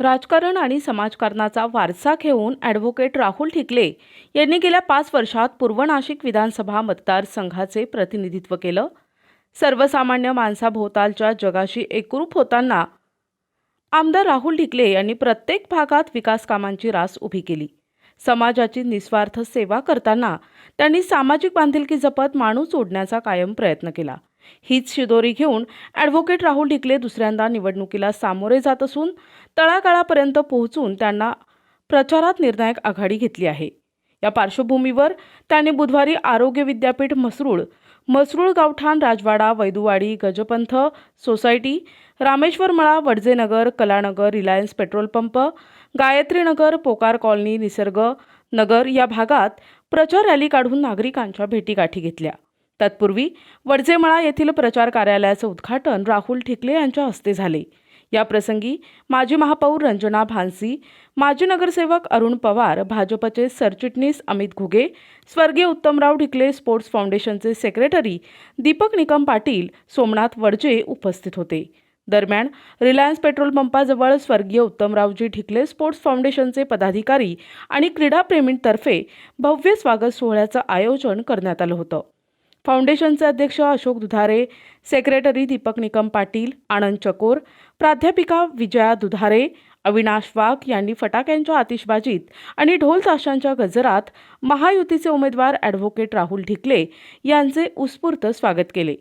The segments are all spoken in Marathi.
राजकारण आणि समाजकारणाचा वारसा घेऊन ॲडव्होकेट राहुल ठिकले यांनी गेल्या पाच वर्षात पूर्व नाशिक विधानसभा मतदारसंघाचे प्रतिनिधित्व केलं. सर्वसामान्य माणसाभोवतालच्या जगाशी एकरूप होताना आमदार राहुल ढिकले यांनी प्रत्येक भागात विकास कामांची रास उभी केली. समाजाची निस्वार्थ सेवा करताना त्यांनी सामाजिक बांधिलकी जपत माणूस ओढण्याचा कायम प्रयत्न केला. हीच शिदोरी घेऊन ॲडव्होकेट राहुल ढिकले दुसऱ्यांदा निवडणुकीला सामोरे जात असून तळागाळापर्यंत पोहोचून त्यांना प्रचारात निर्णायक आघाडी घेतली आहे. या पार्श्वभूमीवर त्यांनी बुधवारी आरोग्य विद्यापीठ मसरूळ मसरूळ गावठाण राजवाडा वैदुवाडी गजपंथ सोसायटी रामेश्वर मळा Wadjenagar Kalanagar Reliance petrol pump Gayatrinagar Pokar colony Nisarg Nagar या भागात प्रचार रॅली काढून नागरिकांच्या भेटीगाठी घेतल्या. तत्पूर्वी वडजेमळा येथील प्रचार कार्यालयाचं उद्घाटन राहुल ठिकले यांच्या हस्ते झाले. याप्रसंगी माजी महापौर रंजना भानसी माजी नगरसेवक अरुण पवार भाजपचे सरचिटणीस अमित घुगे स्वर्गीय उत्तमराव ढिकले स्पोर्ट्स फाउंडेशनचे सेक्रेटरी दीपक निकम पाटील सोमनाथ वडजे उपस्थित होते. दरम्यान रिलायन्स पेट्रोल पंपाजवळ स्वर्गीय उत्तमरावजी ढिकले स्पोर्ट्स फाउंडेशनचे पदाधिकारी आणि क्रीडाप्रेमींतर्फे भव्य स्वागत सोहळ्याचं आयोजन करण्यात आलं होतं. फाउंडेशनचे अध्यक्ष अशोक दुधारे सेक्रेटरी दीपक निकम पाटील आनंद चकोर प्राध्यापिका विजया दुधारे अविनाश वाघ यांनी फटाक्यांच्या आतिषबाजीत आणि ढोल ताशांच्या गजरात महायुतीचे उमेदवार ॲडव्होकेट राहुल ढिकले यांचे उत्स्फूर्त स्वागत केले.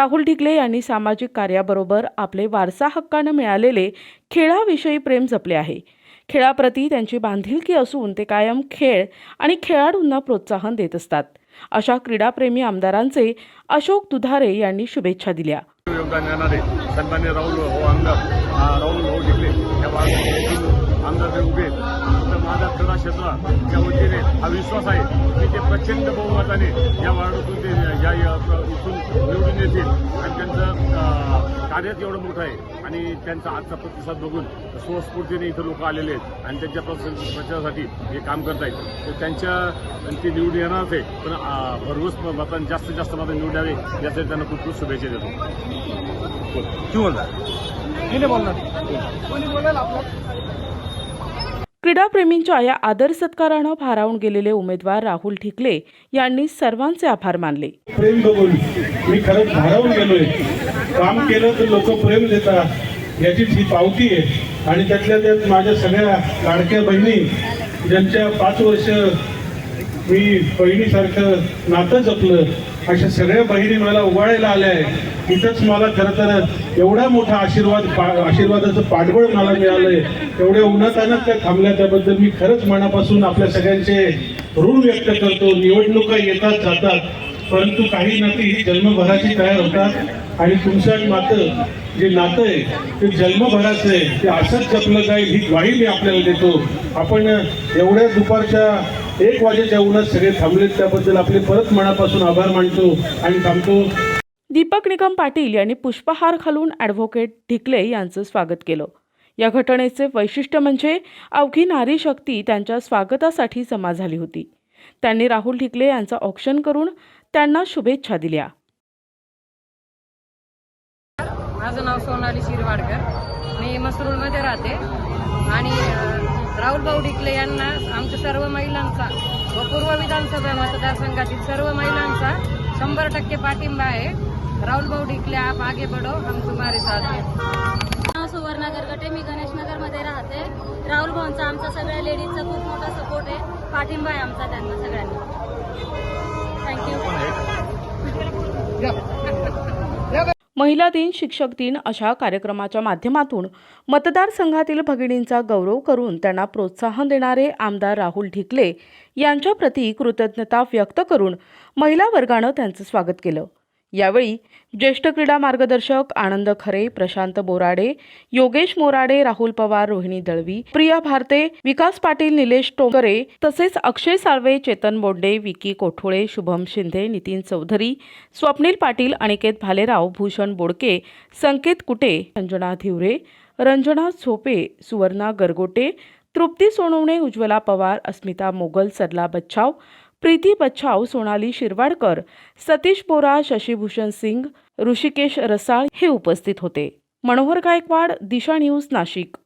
राहुल ढिकले यांनी सामाजिक कार्याबरोबर आपले वारसा हक्कानं मिळालेले खेळाविषयी प्रेम जपले आहे. खेळाप्रती त्यांची बांधिलकी असून ते कायम खेळ आणि खेळाडूंना प्रोत्साहन देत असतात. अशा क्रीडाप्रेमी आमदारांचे अशोक दुधारे यांनी शुभेच्छा दिल्या. योगदान देणारे सन्मान्य राहुल भाऊ आमदार राहुल भाऊ ढिकले या आमदार उभे माझा क्रीडा क्षेत्राच्या वतीने हा विश्वास आहे की ते प्रचंड बहुमताने या वार्डातून ते या इथून निवडून येतील आणि त्यांचं कार्यच एवढं मोठं आहे. आणि त्यांचा आजचा प्रतिसाद बघून स्वस्फूर्तीने इथं लोक आलेले आहेत आणि त्यांच्या प्रच- प्रचारासाठी हे काम करत आहेत. तर त्यांच्या ते निवडून येणारच आहे. पण भरघोस मतांनी जास्तीत जास्त मतं निवडून यावे यासाठी त्यांना खूप खूप शुभेच्छा देतो. क्रीडाप्रेमींच्या या आदर सत्कारानं भारावून गेलेले उमेदवार राहुल ठिकले यांनी सर्वांचे आभार मानले. प्रेम बघून मी खरंच भारावून गेलोय. काम केलं तर लोक प्रेम देतात. याचीच ही पावती आहे. आणि त्यातल्या त्यात माझ्या सगळ्या लाडक्या बहिणी ज्यांच्या पाच वर्ष मी बहिणीसारखं नातं जपलं अशा सगळ्या बहिणी मला उभाळायला आल्या आहेत. इथंच मला खरं तर एवढा मोठा आशीर्वाद पा- आशीर्वादाचं पाठबळ मला मिळालंय. एवढ्या उन्हातानात त्या थांबल्या त्याबद्दल मी खरंच मनापासून आपल्या सगळ्यांचे ऋण व्यक्त करतो. निवडणुका येतात जातात परंतु काही नाती ही जन्मभराची तयार होतात. आणि तुमचं मातं जे नातं आहे ते जन्मभराचं आहे. ते असंच जपलं जाईल ही ग्वाही मी आपल्याला देतो. आपण एवढ्या दुपारच्या एक वाजेच्या उन्हात सगळे थांबलेत. त्याबद्दल आपले परत मनापासून आभार मानतो आणि थांबतो. दीपक निकम पाटील यांनी पुष्पहार घालून ॲडव्होकेट ढिकले यांचं स्वागत केलं. या घटनेचे वैशिष्ट्य म्हणजे अवघी नारी शक्ती त्यांच्या स्वागतासाठी जमा झाली होती. त्यांनी राहुल ढिकले यांचं ऑक्शन करून त्यांना शुभेच्छा दिल्या. माझं नाव सोनाली शिरवाडकर. मी मसरूळमध्ये राहते. आणि राहुल भाऊ डिकले यांना आमच्या सर्व महिलांचा व पूर्व विधानसभा मतदारसंघातील सर्व महिलांचा शंभर टक्के पाठिंबा आहे. राहुल भाऊ डिकले आप आगे बढो हम तुम्हारे साथ हैं. नाव सुवर्णा गरगटे मी गणेशनगरमध्ये राहते. राहुल भाऊंचा आमचा सगळ्या लेडीजचा खूप मोठा सपोर्ट आहे. पाठिंबा आहे आमचा त्यांना सगळ्यांना. थँक्यू महिला दिन शिक्षक दिन अशा कार्यक्रमाच्या माध्यमातून मतदारसंघातील भगिनींचा गौरव करून त्यांना प्रोत्साहन देणारे आमदार राहुल ढिकले यांच्याप्रती कृतज्ञता व्यक्त करून महिला वर्गानं त्यांचं स्वागत केलं. यावेळी ज्येष्ठ क्रीडा मार्गदर्शक आनंद खरे प्रशांत बोराडे योगेश मोराडे राहुल पवार रोहिणी दळवी प्रिया भारते विकास पाटील निलेश टोकरे तसेच अक्षय साळवे चेतन बोंडे विकी कोठोळे शुभम शिंदे नितीन चौधरी स्वप्नील पाटील अनिकेत भालेराव भूषण बोडके संकेत कुटे अंजना धिवरे रंजना झोपे सुवर्णा गरगोटे तृप्ती सोनवणे उज्ज्वला पवार अस्मिता मोगल सरला बच्छाव प्रीती बच्छाव सोनाली शिरवाडकर सतीश बोरा शशीभूषण सिंग ऋषिकेश रसाळ हे उपस्थित होते. मनोहर गायकवाड दिशा न्यूज नाशिक.